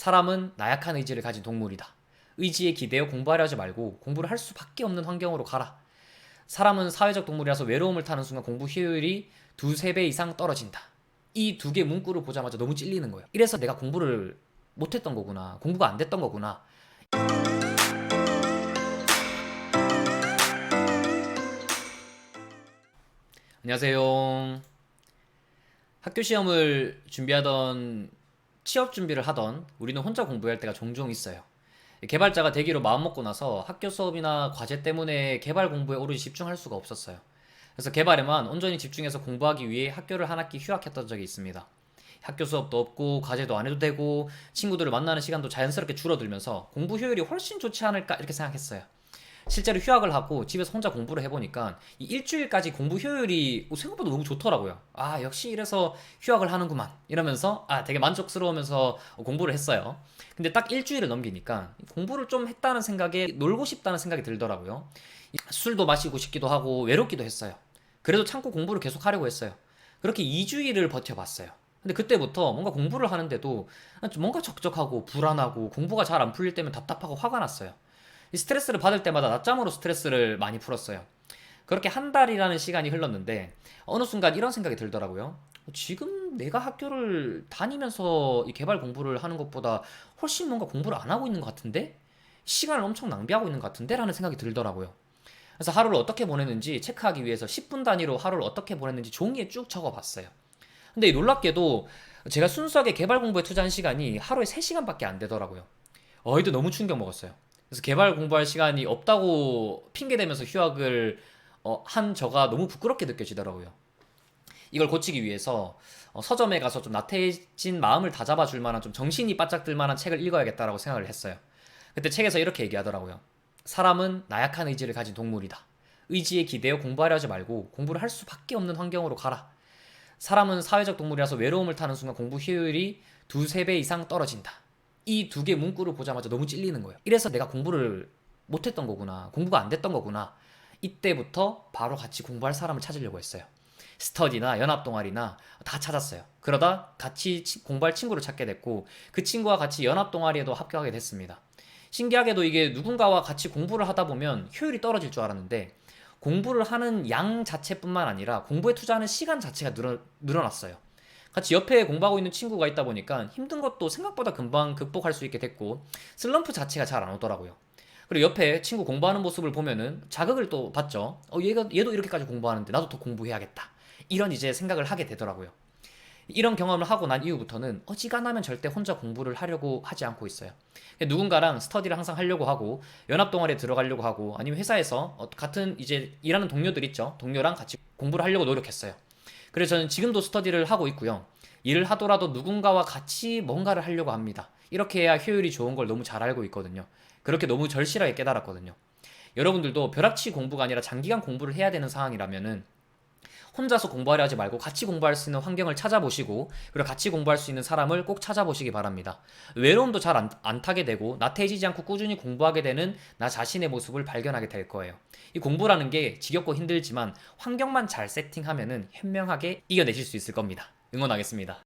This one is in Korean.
사람은 나약한 의지를 가진 동물이다. 의지에 기대어 공부하려 하지 말고 공부를 할 수밖에 없는 환경으로 가라. 사람은 사회적 동물이라서 외로움을 타는 순간 공부 효율이 두세 배 이상 떨어진다. 이 두 개 문구를 보자마자 너무 찔리는 거예요. 이래서 내가 공부를 못했던 거구나. 공부가 안 됐던 거구나. 안녕하세요. 학교 시험을 준비하던 취업 준비를 하던 우리는 혼자 공부할 때가 종종 있어요. 개발자가 되기로 마음먹고 나서 학교 수업이나 과제 때문에 개발 공부에 오롯이 집중할 수가 없었어요. 그래서 개발에만 온전히 집중해서 공부하기 위해 학교를 한 학기 휴학했던 적이 있습니다. 학교 수업도 없고 과제도 안 해도 되고 친구들을 만나는 시간도 자연스럽게 줄어들면서 공부 효율이 훨씬 좋지 않을까 이렇게 생각했어요. 실제로 휴학을 하고 집에서 혼자 공부를 해보니까 이 일주일까지 공부 효율이 생각보다 너무 좋더라고요. 아, 역시 이래서 휴학을 하는구만. 이러면서 아, 되게 만족스러우면서 공부를 했어요. 근데 딱 일주일을 넘기니까 공부를 좀 했다는 생각에 놀고 싶다는 생각이 들더라고요. 술도 마시고 싶기도 하고 외롭기도 했어요. 그래도 참고 공부를 계속 하려고 했어요. 그렇게 2주일을 버텨봤어요. 근데 그때부터 뭔가 공부를 하는데도 좀 뭔가 적적하고 불안하고 공부가 잘 안 풀릴 때면 답답하고 화가 났어요. 이 스트레스를 받을 때마다 낮잠으로 스트레스를 많이 풀었어요. 그렇게 한 달이라는 시간이 흘렀는데 어느 순간 이런 생각이 들더라고요. 지금 내가 학교를 다니면서 이 개발 공부를 하는 것보다 훨씬 뭔가 공부를 안 하고 있는 것 같은데? 시간을 엄청 낭비하고 있는 것 같은데? 라는 생각이 들더라고요. 그래서 하루를 어떻게 보냈는지 체크하기 위해서 10분 단위로 하루를 어떻게 보냈는지 종이에 쭉 적어봤어요. 근데 이 놀랍게도 제가 순수하게 개발 공부에 투자한 시간이 하루에 3시간밖에 안 되더라고요. 어이도 너무 충격 먹었어요. 그래서 개발 공부할 시간이 없다고 핑계대면서 휴학을 어, 한 저가 너무 부끄럽게 느껴지더라고요. 이걸 고치기 위해서 어, 서점에 가서 좀 나태해진 마음을 다잡아 줄 만한 좀 정신이 바짝 들 만한 책을 읽어야겠다라고 생각을 했어요. 그때 책에서 이렇게 얘기하더라고요. 사람은 나약한 의지를 가진 동물이다. 의지에 기대어 공부하려 하지 말고 공부를 할 수밖에 없는 환경으로 가라. 사람은 사회적 동물이라서 외로움을 타는 순간 공부 효율이 두세 배 이상 떨어진다. 이 두 개 문구를 보자마자 너무 찔리는 거예요. 이래서 내가 공부를 못했던 거구나. 공부가 안 됐던 거구나. 이때부터 바로 같이 공부할 사람을 찾으려고 했어요. 스터디나 연합 동아리나 다 찾았어요. 그러다 같이 치- 공부할 친구를 찾게 됐고 그 친구와 같이 연합 동아리에도 합격하게 됐습니다. 신기하게도 이게 누군가와 같이 공부를 하다 보면 효율이 떨어질 줄 알았는데 공부를 하는 양 자체뿐만 아니라 공부에 투자하는 시간 자체가 늘어, 늘어났어요. 같이 옆에 공부하고 있는 친구가 있다 보니까 힘든 것도 생각보다 금방 극복할 수 있게 됐고 슬럼프 자체가 잘 안 오더라고요. 그리고 옆에 친구 공부하는 모습을 보면은 자극을 또 받죠. 어, 얘가, 얘도 이렇게까지 공부하는데 나도 더 공부해야겠다. 이런 이제 생각을 하게 되더라고요. 이런 경험을 하고 난 이후부터는 어지간하면 절대 혼자 공부를 하려고 하지 않고 있어요. 누군가랑 스터디를 항상 하려고 하고 연합 동아리에 들어가려고 하고 아니면 회사에서 어, 같은 이제 일하는 동료들 있죠. 동료랑 같이 공부를 하려고 노력했어요. 그래서 저는 지금도 스터디를 하고 있고요. 일을 하더라도 누군가와 같이 뭔가를 하려고 합니다. 이렇게 해야 효율이 좋은 걸 너무 잘 알고 있거든요. 그렇게 너무 절실하게 깨달았거든요. 여러분들도 벼락치 공부가 아니라 장기간 공부를 해야 되는 상황이라면은 혼자서 공부하려 하지 말고 같이 공부할 수 있는 환경을 찾아보시고 그리고 같이 공부할 수 있는 사람을 꼭 찾아보시기 바랍니다. 외로움도 잘안 타게 되고 나태해지지 않고 꾸준히 공부하게 되는 나 자신의 모습을 발견하게 될 거예요. 이 공부라는 게 지겹고 힘들지만 환경만 잘 세팅하면은 현명하게 이겨내실 수 있을 겁니다. 응원하겠습니다.